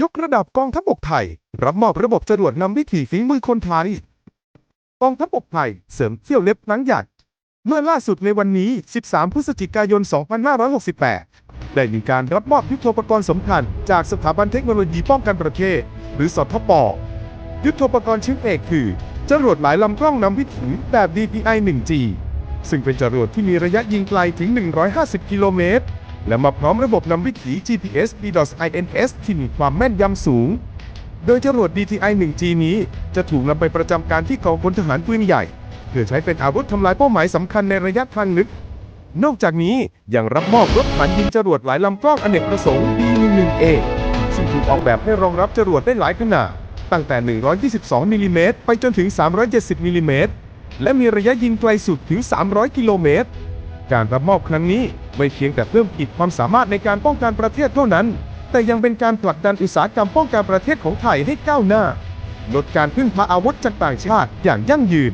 ยกระดับกองทัพบกไทย รับมอบระบบจรวดนำวิถีฝีมือคนไทยกองทัพบกไทย เสริมเที่ยวเล็บหนังใหญ่เมื่อล่าสุดในวันนี้ 13 พฤศจิกายน 2568 ได้มีการรับมอบยุทโธปกรณ์สำคัญ จากสถาบันเทคโนโลยีป้องกันประเทศ หรือสทปยุทโธปกรณ์ชิ้นเอกคือ จรวดหลายลำกล้องนำวิถีแบบ DPI 1G ซึ่งเป็นจรวดที่มีระยะยิงไกลถึง 150 กิโลเมตร และมาพร้อมระบบนำวิถี GPS BDOS INS ที่มีความแม่นยำสูง โดยจรวด DTI 1G นี้จะถูกนำไปประจำการที่กองพลทหารปืนใหญ่ เพื่อใช้เป็นอาวุธทำลายเป้าหมายสำคัญในระยะทางลึก นอกจากนี้ยังรับมอบรถฐานยิงจรวดหลายลำกล้องอเนกประสงค์ B11A ซึ่งถูกออกแบบให้รองรับจรวดได้หลายขนาด ตั้งแต่ 122มิลลิเมตรไปจนถึง 370มิลลิเมตรและมีระยะยิงไกลสุดถึง 300 กิโลเมตร การรับมอบครั้งนี้ไม่เพียงแต่เพิ่มขีดความสามารถในการป้องกันประเทศเท่านั้น แต่ยังเป็นการผลักดันอุตสาหกรรมป้องกันประเทศของไทยให้ก้าวหน้า ลดการพึ่งพาอาวุธจากต่างชาติอย่างยั่งยืน